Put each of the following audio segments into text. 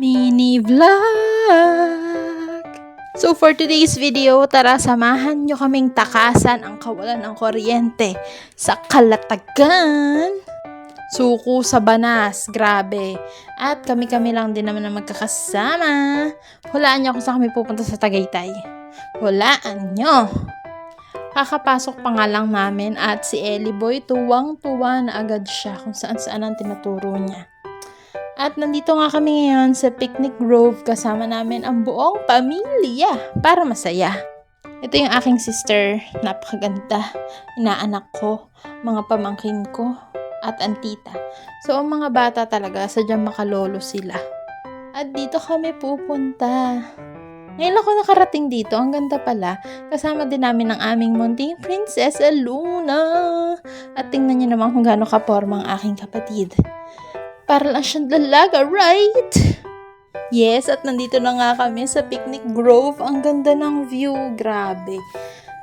mini vlog. So for today's video, tara samahan nyo kaming takasan ang kawalan ng kuryente sa Kalatagan. Suko sa Banas, grabe. At kami-kami lang din naman na magkakasama. Hulaan nyo kung saan kami pupunta sa Tagaytay. Hulaan nyo. Kakapasok pa nga lang namin at si Ellie Boy tuwang-tuwa na agad siya kung saan-saan ang tinuturo niya. At nandito nga kami ngayon sa Picnic Grove kasama namin ang buong pamilya para masaya. Ito yung aking sister, napakaganda, inaanak ko, mga pamangkin ko, at antita. So ang mga bata talaga, sadyang makalolo sila. At dito kami pupunta. Ngayon ako nakarating dito, ang ganda pala. Kasama din namin ang aming munting Princess Luna. At tingnan niyo naman kung gaano kaporma ang aking kapatid. Para lang siyang dalaga, right? Yes, at nandito na nga kami sa Picnic Grove. Ang ganda ng view, grabe.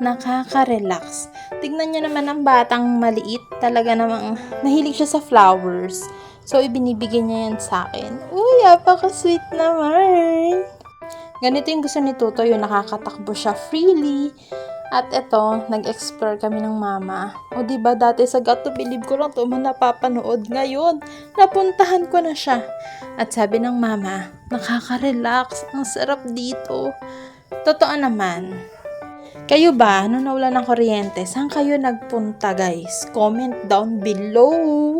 Nakaka-relax. Tignan niyo naman ang batang maliit. Talaga namang nahilig siya sa flowers. So, ibinibigay niya yan sa akin. Uy, apaka-sweet naman. Ganito yung gusto ni Tuto, yung nakakatakbo siya freely. At eto, nag-explore kami ng mama. O ba dati sa Gato Believe ko lang to man napapanood. Ngayon, napuntahan ko na siya. At sabi ng mama, nakaka-relax, ang sarap dito. Totoo naman. Kayo ba, nung nawala ng kuryente, saan kayo nagpunta guys? Comment down below.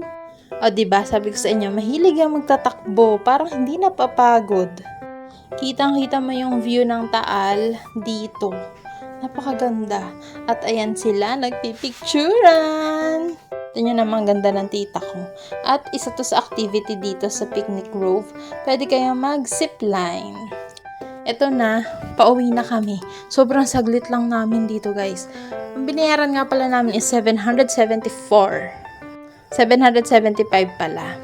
O ba sabi ko sa inyo, mahilig ang magtatakbo, parang hindi napapagod. Kitang-kita mo yung view ng Taal dito. Napakaganda. At ayan sila, nagpipicturan. Ito nyo naman ganda ng tita ko. At isa to sa activity dito sa Picnic Grove. Pwede kayong mag-zipline. Ito na, pauwi na kami. Sobrang saglit lang namin dito guys. Ang binayaran nga pala namin is 774. 775 pala.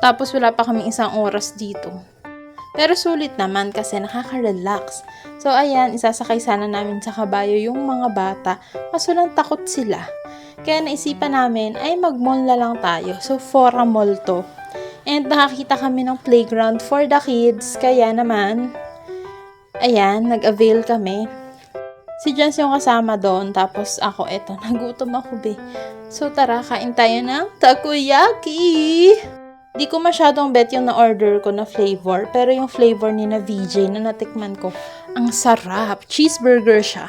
Tapos wala pa kami isang oras dito. Pero sulit naman kasi nakaka-relax. So ayan, isasakay sana namin sa kabayo yung mga bata kaso lang takot sila. Kaya naisipan namin ay mag-mall na lang tayo. So Fora Mall to. And nakakita kami ng playground for the kids. Kaya naman, ayan, nag-avail kami. Si Jens yung kasama doon. Tapos ako, eto, nagutom ako be. So tara, kain tayo ng takoyaki! Di ko masyadong bet yung na-order ko na flavor, pero yung flavor ni na VJ na natikman ko, ang sarap. Cheeseburger siya.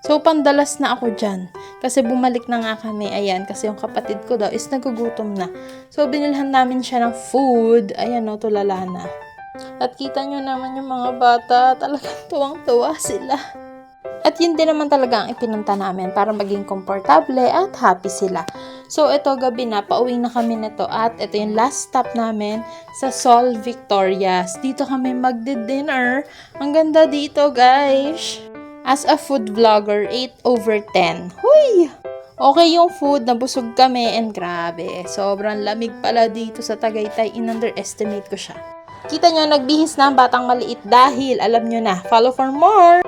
So, pandalas na ako dyan. Kasi bumalik na nga kami, ayan, kasi yung kapatid ko daw is nagugutom na. So, binilhan namin siya ng food. Ayan, no, tulala na. At kita nyo naman yung mga bata, talagang tuwang-tuwa sila. At yun din naman talaga ang ipinunta namin para maging komportable at happy sila. So, ito gabi na, pauwi na kami nito at ito yung last stop namin sa Sol Victorias. Dito kami magdi-dinner. Ang ganda dito, guys. As a food vlogger, 8 over 10. Huy! Okay yung food, nabusog kami and grabe. Sobrang lamig pala dito sa Tagaytay. In-underestimate ko siya. Kita nyo, nagbihis na ang batang maliit dahil alam nyo na, follow for more!